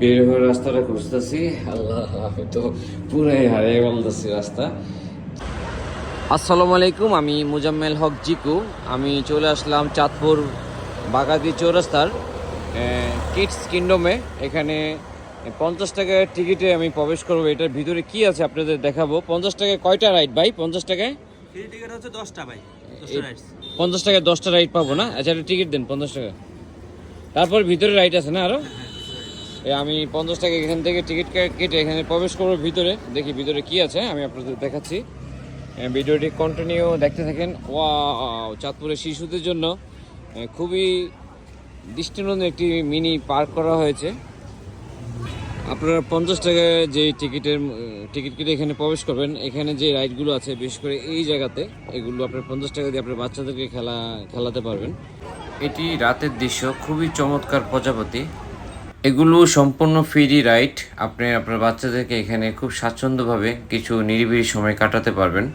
বের হয়ে রাস্তাটা খুঁজতেছি আল্লাহ আমি তো পুরাই হারিয়ে বলতেছি রাস্তা। আসসালামু আলাইকুম আমি মুজাম্মেল হক জিকু। আমি চলে আসলাম চাঁদপুর বাগাদি চৌরাস্তার কিডস কিংডমে। এখানে পঞ্চাশ টাকার টিকিটে আমি প্রবেশ করব। এটার ভিতরে কি আছে আপনাদের দেখাবো? পঞ্চাশ টাকায় কয়টা রাইড ভাই? পঞ্চাশ টাকায়? টিকিট হচ্ছে দশটা ভাই পঞ্চাশ টাকায় দশটা রাইড পাবো না? আচ্ছা একটা টিকিট দেন পঞ্চাশ টাকা। তারপর ভিতরে রাইড আছে না আরও? এ আমি পঞ্চাশ টাকা এখান থেকে টিকিট কেটে এখানে প্রবেশ করব ভিতরে। দেখি ভিতরে কি আছে, আমি আপনাদের দেখাচ্ছি। ভিডিওটি কন্টিনিউ দেখতে থাকেন। ওয়াও, চাঁদপুরের শিশুদের জন্য খুবই দৃষ্টিনন্দন একটি মিনি পার্ক করা হয়েছে। আপনারা পঞ্চাশ টাকায় যে টিকিটের টিকিট কেটে এখানে প্রবেশ করবেন, এখানে যে রাইডগুলো আছে, বিশেষ করে এই জায়গাতে, এগুলো আপনার পঞ্চাশ টাকা দিয়ে আপনার বাচ্চাদেরকে খেলা, খেলাতে পারবেন। এটি রাতের দৃশ্য, খুবই চমৎকার প্রজাপতি। এগুলো সম্পূর্ণ ফ্রি রাইড আপনি আপনার বাচ্চাদেরকে এখানে খুব স্বাচ্ছন্দ্যভাবে কিছু নিরিবিলি সময় কাটাতে পারবেন।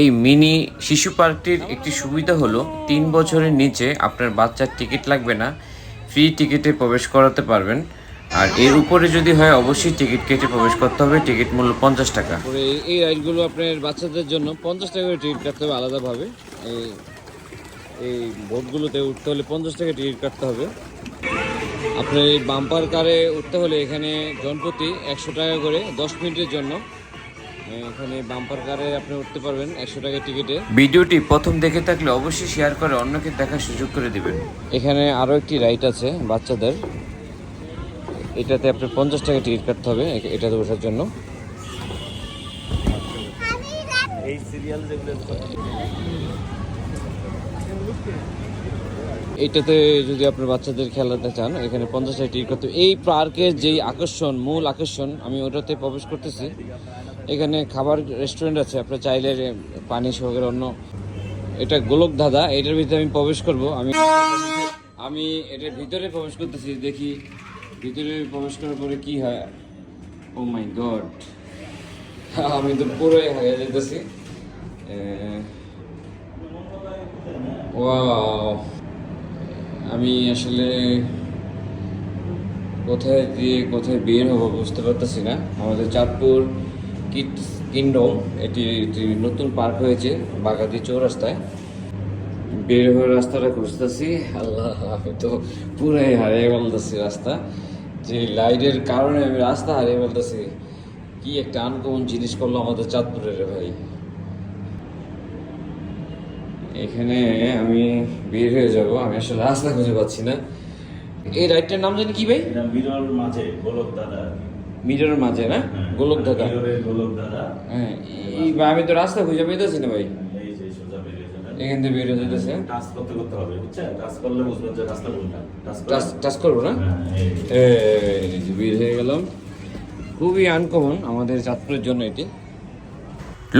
এই মিনি শিশু পার্কটির একটি সুবিধা হলো, তিন বছরের নিচে আপনার বাচ্চার টিকিট লাগবে না ফ্রি টিকিটে প্রবেশ করাতে পারবেন। আর এর উপরে যদি হয়, অবশ্যই টিকিট কেটে প্রবেশ করতে হবে। টিকিট মূল্য পঞ্চাশ টাকা। এই রাইডগুলো আপনার বাচ্চাদের জন্য পঞ্চাশ টাকা করে টিকিট কাটতে হবে আলাদাভাবে। এই এই বোটগুলোতে উঠতে হলে পঞ্চাশ টাকা টিকিট কাটতে হবে। আপনার এই বাম্পার কারে উঠতে হলে এখানে জনপ্রতি একশো টাকা করে দশ মিনিটের জন্য এখানে বাম্পার কারে আপনি উঠতে পারবেন একশো টাকা টিকিটে। ভিডিওটি প্রথম দেখে থাকলে অবশ্যই শেয়ার করে অন্যকে দেখার সুযোগ করে দিবেন। এখানে আরও একটি রাইড আছে বাচ্চাদের। এটাতে আপনার পঞ্চাশ টাকা টিকিট কাটতে হবে এটাতে ওঠার জন্য। এই সিরিয়াল যেগুলো এইটাতে যদি আপনার বাচ্চাদের খেলাতে চান, এখানে পঞ্চাশ টাকা টিকিট করতে এই পার্কের যেই আকর্ষণ, মূল আকর্ষণ, আমি ওটাতে প্রবেশ করতেছি। এখানে খাবার রেস্টুরেন্ট আছে, আপনার চাইলে পানি সহকারে অন্য এটা গোলক ধাঁধা, এটার ভিতরে আমি প্রবেশ করব। আমি আমি এটার ভিতরে প্রবেশ করতেছি, দেখি ভিতরে প্রবেশ করার পরে কি হয়। ও মাই গড আমি তো পুরোই হারিয়ে যেতেছি। ওয়াও আমি আসলে কোথায় দিয়ে কোথায় বের হব বুঝতে পারতেছি না। আমাদের চাঁদপুর কিডস কিংডম, এটি একটি নতুন পার্ক হয়েছে বাগাতি চৌরাস্তায়। বের হয়ে রাস্তাটা খুঁজতেছি, আল্লাহ, আমি তো পুরাই হারিয়ে বলতেছি রাস্তা। যে লাইটের কারণে আমি রাস্তা হারিয়ে বলতেছি কি একটা আনকমন জিনিস করল আমাদের চাঁদপুরের ভাই। এখানে আমি বের হয়ে যাব। আমি আসলে রাস্তা খুঁজে পাচ্ছি না। এই রাইডটার নাম জানি কি ভাই? মিরর মাঝে গোলক দাদা মিররের মাঝে না? গোলক দাদা। গোলক দাদা। হ্যাঁ এই ভাই, আমি তো রাস্তা খুঁজে পেতেছি না ভাই। এই যে সোজা বেরিয়ে যাবেন। এখান থেকে বের হয়ে যেতেছে টাচ করতে করতে হবে বুঝছেন? টাচ করলে বুঝবেন যে রাস্তা কোনটা। টাচ করব না? হ্যাঁ। এই বের হয়ে গেলাম। খুবই আনকমন আমাদের চাঁদপুরের জন্য এটি।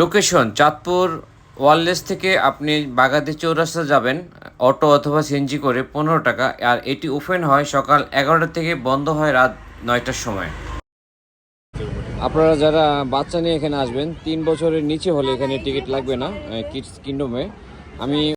লোকেশন চাঁদপুর ওয়ারলেস থেকে আপনি বাগাতি চৌরাস্তা যাবেন, অটো অথবা সিএনজি করে পনেরো টাকা, আর এটি ওপেন হয় সকাল এগারোটা থেকে বন্ধ হয় রাত নয়টার সময়। আপনারা যারা বাচ্চা নিয়ে এখানে আসবেন, তিন বছরের নিচে হলে এখানে টিকিট লাগবে না কিডস কিংডমে আমি